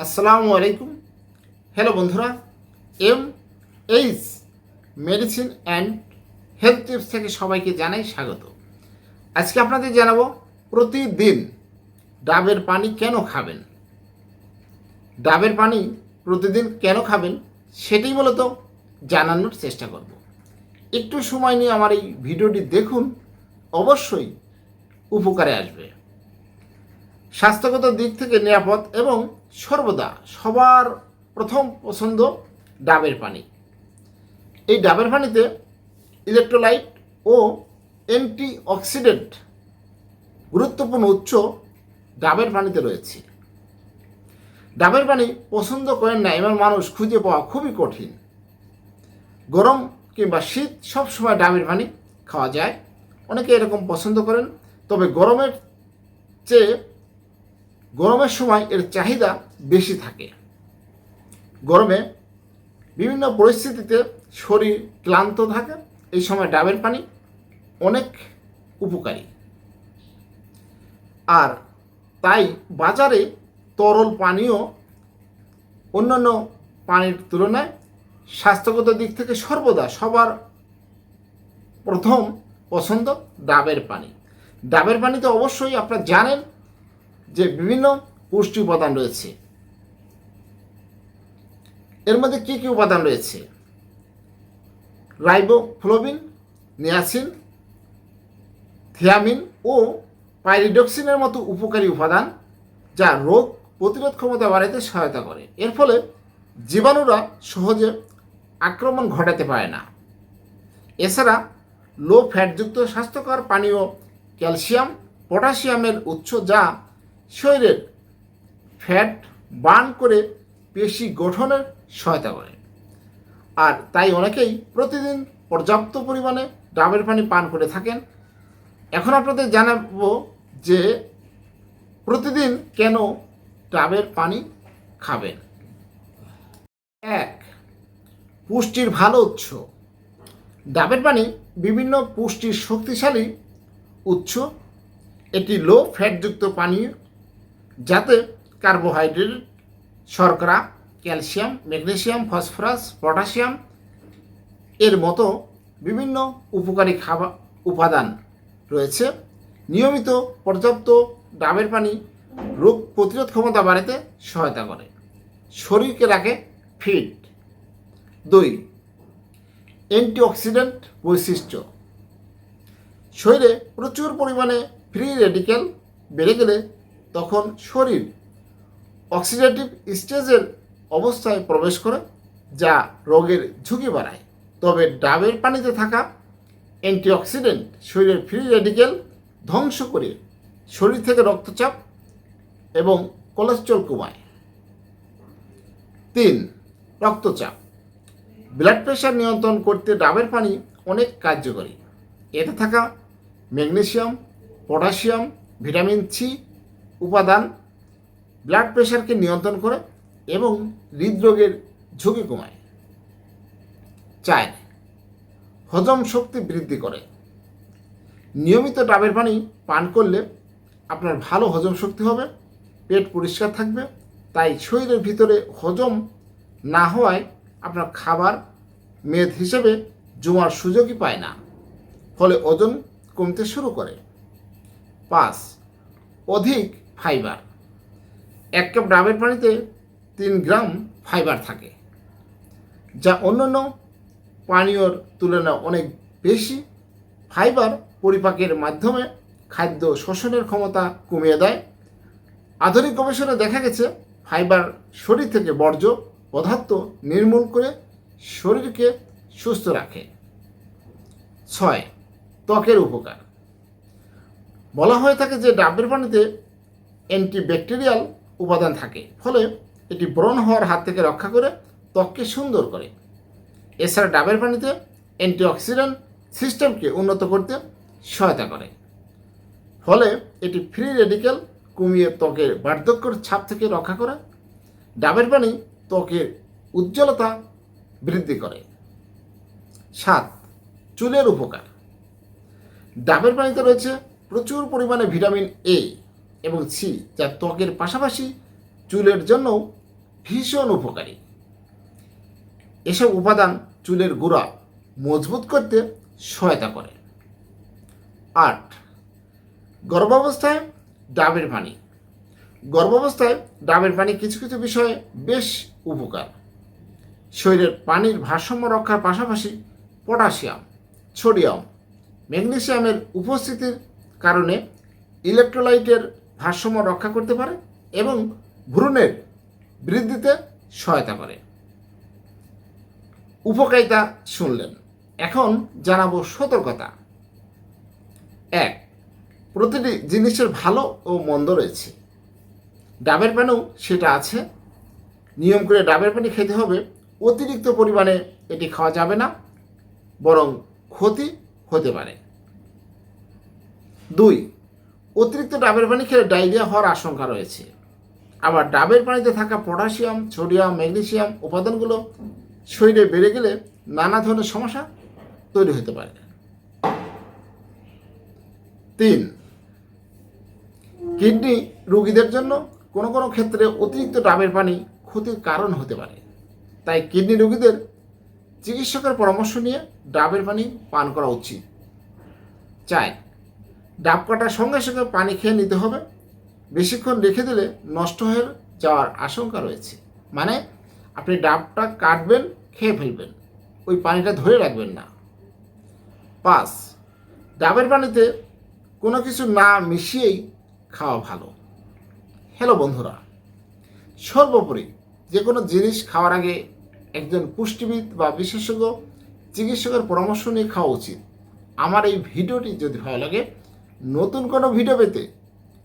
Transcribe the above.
আসসালামু আলাইকুম। হ্যালো বন্ধুরা M H medicine and health tips থেকে সবাইকে জানাই স্বাগত। আজকে আপনাদের জানাব, প্রতিদিন ডাবের পানি কেন খাবেন? ডাবের পানি প্রতিদিন কেন খাবেন? সেটাই মূলত জানানোর চেষ্টা করব। একটু সময় নিয়ে আমার এই ভিডিওটি দেখুন, অবশ্যই উপকারে আসবে। স্বাস্থ্যগত দিক থেকে নিরাপদ এবং সর্বদা সবার প্রথম পছন্দ ডাবের পানি। এই ডাবের পানিতে ইলেকট্রোলাইট ও অ্যান্টি অক্সিডেন্ট গুরুত্বপূর্ণ উৎস ডাবের পানিতে রয়েছে। ডাবের পানি পছন্দ করেন না এমন মানুষ খুঁজে পাওয়া খুবই কঠিন। গরম কিংবা শীত সবসময় ডাবের পানি খাওয়া যায়। অনেকে এরকম পছন্দ করেন, তবে গরমের চেয়ে গরমের সময় এর চাহিদা বেশি থাকে। গরমে বিভিন্ন পরিস্থিতিতে শরীর ক্লান্ত থাকে, এই সময় ডাবের পানি অনেক উপকারী। আর তাই বাজারে তরল পানীয় অন্যান্য পানির তুলনায় স্বাস্থ্যগত দিক থেকে সর্বদা সবার প্রথম পছন্দ ডাবের পানি। ডাবের পানিতে অবশ্যই আপনারা জানেন যে বিভিন্ন পুষ্টি উপাদান রয়েছে। এর মধ্যে কী কী উপাদান রয়েছে? রাইবোফ্লোবিন নিয়াসিন, থিয়ামিন ও পাইরিডক্সিনের মতো উপকারী উপাদান যা রোগ প্রতিরোধ ক্ষমতা বাড়াতে সহায়তা করে। এর ফলে জীবাণুরা সহজে আক্রমণ ঘটাতে পারে না। এছাড়া লো ফ্যাটযুক্ত স্বাস্থ্যকর পানীয় ক্যালসিয়াম, পটাশিয়ামের উৎস যা শরীরের ফ্যাট বার্ন করে পেশি গঠনের সহায়তা করে। আর তাই অনেকেই প্রতিদিন পর্যাপ্ত পরিমাণে ডাবের পানি পান করে থাকেন। এখন আপনাদের জানাব যে প্রতিদিন কেন ডাবের পানি খাবেন? এক, পুষ্টির ভালো উৎস। ডাবের পানি বিভিন্ন পুষ্টির শক্তিশালী উৎস। এটি লো ফ্যাটযুক্ত পানীয় যাতে কার্বোহাইড্রেট শর্করা ক্যালসিয়াম, ম্যাগনেসিয়াম, ফসফরাস পটাশিয়াম এর মতো বিভিন্ন উপকারী খাবার, উপাদান রয়েছে। নিয়মিত পর্যাপ্ত ডাবের পানি রোগ প্রতিরোধ ক্ষমতা বাড়াতে সহায়তা করে। শরীরকে রাখে ফিট। দুই, অ্যান্টিঅক্সিডেন্ট বৈশিষ্ট্য। শরীরে প্রচুর পরিমাণে ফ্রি রেডিক্যাল বেড়ে গেলে তখন শরীর অক্সিডেটিভ স্টেজের অবস্থায় প্রবেশ করে যা রোগের ঝুঁকি বাড়ায়। তবে ডাবের পানিতে থাকা অ্যান্টিঅক্সিডেন্ট শরীরের ফ্রি রেডিক্যাল ধ্বংস করে শরীর থেকে রক্তচাপ এবং কোলেস্ট্রল কমায়। তিন, রক্তচাপ। ব্লাড প্রেশার নিয়ন্ত্রণ করতে ডাবের পানি অনেক কার্যকরী। এতে থাকা ম্যাগনেসিয়াম, পটাশিয়াম, ভিটামিন সি উপাদান ব্লাড প্রেশারকে নিয়ন্ত্রণ করে এবং হৃদরোগের ঝুঁকি কমায়। চায় হজম শক্তি বৃদ্ধি করে। নিয়মিত ডাবের পানি পান করলে আপনার ভালো হজম শক্তি হবে, পেট পরিষ্কার থাকবে, তাই শরীরের ভিতরে হজম না হওয়ায় আপনার খাবার মেদ হিসেবে জমার সুযোগই পায় না। ফলে ওজন কমতে শুরু করে। পাঁচ, অধিক ফাইবার। এক কাপ ডাবের পানিতে তিন গ্রাম ফাইবার থাকে, যা অন্যান্য পানীয়র তুলনায় অনেক বেশি। ফাইবার পরিপাকের মাধ্যমে খাদ্য শোষণের ক্ষমতা কমিয়ে দেয়। আধুনিক গবেষণায় দেখা গেছে, ফাইবার শরীর থেকে বর্জ্য পদার্থ নির্মূল করে শরীরকে সুস্থ রাখে। ছয়, ত্বকের উপকার। বলা হয়ে থাকে যে ডাবের পানিতে অ্যান্টিব্যাকটেরিয়াল উপাদান থাকে, ফলে এটি ব্রণ হওয়ার হাত থেকে রক্ষা করে ত্বককে সুন্দর করে। এছাড়া ডাবের পানিতে অ্যান্টিঅক্সিডেন্ট সিস্টেমকে উন্নত করতে সহায়তা করে। ফলে এটি ফ্রি রেডিক্যাল, কমিয়ে ত্বকের বার্ধক্যর ছাপ থেকে রক্ষা করে। ডাবের পানি ত্বকের উজ্জ্বলতা বৃদ্ধি করে। সাত, চুলের উপকার। ডাবের পানিতে রয়েছে প্রচুর পরিমাণে ভিটামিন এ এবং সি যা ত্বকের পাশাপাশি চুলের জন্যও ভীষণ উপকারী। এসব উপাদান চুলের গোড়া মজবুত করতে সহায়তা করে। আট, গর্ভাবস্থায় ডাবের পানি। গর্ভাবস্থায় ডাবের পানি কিছু কিছু বিষয়ে বেশ উপকার। শরীরের পানির ভারসাম্য রক্ষার পাশাপাশি পটাশিয়াম, সোডিয়াম, ম্যাগনেসিয়ামের উপস্থিতির কারণে ইলেকট্রোলাইটের ভারসাম্য রক্ষা করতে পারে এবং ভ্রূণের বৃদ্ধিতে সহায়তা করে। উপকারিতা শুনলেন। এখন জানাব সতর্কতা। এক, প্রতিটি জিনিসের ভালো ও মন্দ রয়েছে। ডাবের পানিও সেটা আছে। নিয়ম করে ডাবের পানি খেতে হবে। অতিরিক্ত পরিমাণে এটি খাওয়া যাবে না, বরং ক্ষতি হতে পারে। দুই, অতিরিক্ত ডাবের পানি খেলে ডায়রিয়া হওয়ার আশঙ্কা রয়েছে। আবার ডাবের পানিতে থাকা পটাশিয়াম, সোডিয়াম ম্যাগনেশিয়াম উপাদানগুলো শরীরে বেড়ে গেলে নানা ধরনের সমস্যা তৈরি হতে পারে। তিন, কিডনি রোগীদের জন্য কোনো কোনো ক্ষেত্রে অতিরিক্ত ডাবের পানি ক্ষতির কারণ হতে পারে। তাই কিডনি রোগীদের চিকিৎসকের পরামর্শ নিয়ে ডাবের পানি পান করা উচিত। চার, ডাব কাটার সঙ্গে সঙ্গে পানি খেয়ে নিতে হবে। বেশিক্ষণ রেখে দিলে নষ্ট হয়ে যাওয়ার আশঙ্কা রয়েছে। মানে আপনি ডাবটা কাটবেন, খেয়ে ফেলবেন। ওই পানিটা ধরে রাখবেন না। পাঁচ, ডাবের পানিতে কোনো কিছু না মিশিয়েই খাওয়া ভালো। হ্যালো বন্ধুরা, সর্বোপরি যে কোনো জিনিস খাওয়ার আগে একজন পুষ্টিবিদ বা বিশেষজ্ঞ চিকিৎসকের পরামর্শ নিয়ে খাওয়া উচিত। আমার এই ভিডিওটি যদি ভালো লাগে, নতুন কোনো ভিডিও পেতে